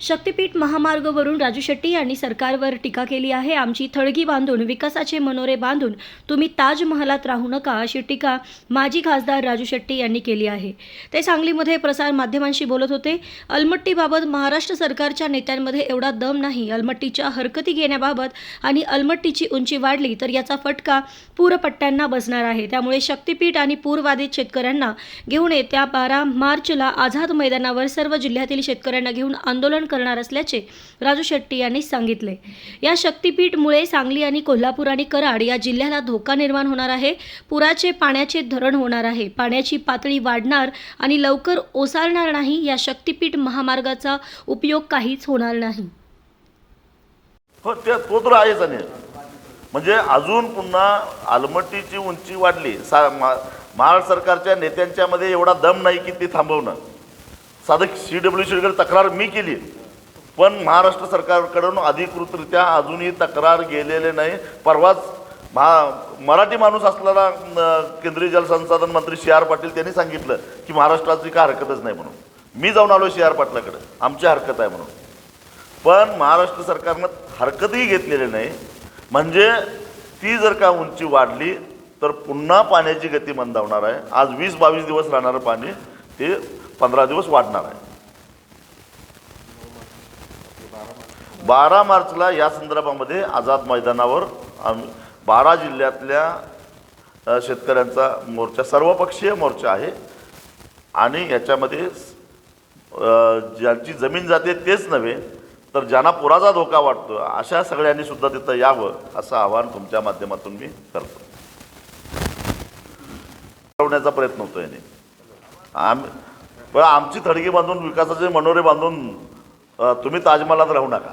शक्तीपीठ महामार्गवरून राजू शेट्टी यांनी सरकारवर टीका केली आहे. आमची थळगी बांधून विकासाचे मनोरे बांधून तुम्ही ताजमहालात राहू नका अशी टीका माजी खासदार राजू शेट्टी यांनी केली आहे. ते सांगलीमध्ये प्रसार माध्यमांशी बोलत होते. अलमट्टीबाबत महाराष्ट्र सरकारच्या नेत्यांमध्ये एवढा दम नाही. अलमट्टीच्या हरकती घेण्याबाबत आणि अलमट्टीची उंची वाढली तर याचा फटका पूरपट्ट्यांना बसणार आहे. त्यामुळे शक्तीपीठ आणि पूरबाधित शेतकऱ्यांना घेऊन येत्या बारा मार्चला आझाद मैदानावर सर्व जिल्ह्यातील शेतकऱ्यांना घेऊन आंदोलन करणार असल्याचे राजू शेट्टी यांनी सांगितले. या शक्तीपीठमुळे सांगली आणि कोल्हापूर आणि कराड या जिल्ह्याला धोका निर्माण होणार आहे. पुराचे पाण्याचे धरण होणार आहे. पाण्याची पातळी वाढणार आणि लवकर ओसारणार नाही या शक्तीपीठ महामार्गाचा उपयोग काहीच होणार नाही. हो ते तो तर आहेच आणि. म्हणजे अजून पुन्हा आलमट्टीची उंची वाढली. सा महाराष्ट्र सरकारच्या नेत्यांच्यामध्ये एवढा दम नाही की ती थांबवणं. साधं सी डब्ल्यू सीकडे तक्रार मी केली. पण महाराष्ट्र सरकारकडून अधिकृतरित्या अजूनही तक्रार गेलेले नाही. परवाच महा मराठी माणूस असलेला केंद्रीय जलसंसाधन मंत्री सी आर पाटील त्यांनी सांगितलं की महाराष्ट्राची काय हरकतच नाही म्हणून. मी जाऊन आलो सी आर पाटलाकडे. आमची हरकत आहे म्हणून. पण महाराष्ट्र सरकारनं हरकतही घेतलेली नाही. म्हणजे ती जर का उंची वाढली तर पुन्हा पाण्याची गती मंदावणार आहे. आज वीस बावीस दिवस राहणारं पाणी. ते पंधरा दिवस वाढणार आहे. बारा मार्चला या संदर्भामध्ये आझाद मैदानावर आम्ही बारा जिल्ह्यातल्या शेतकऱ्यांचा मोर्चा सर्वपक्षीय मोर्चा आहे. आणि याच्यामध्ये ज्यांची जमीन जाते तेच नव्हे तर ज्यांना पुराचा धोका वाटतो अशा सगळ्यांनी सुद्धा तिथं यावं असं आवाहन तुमच्या माध्यमातून मी करतो. ठरवण्याचा प्रयत्न होतो याने आम्ही पण आमची थडगी बांधून विकासाचे मनोरे बांधून तुम्ही ताजमहालात राहू नका.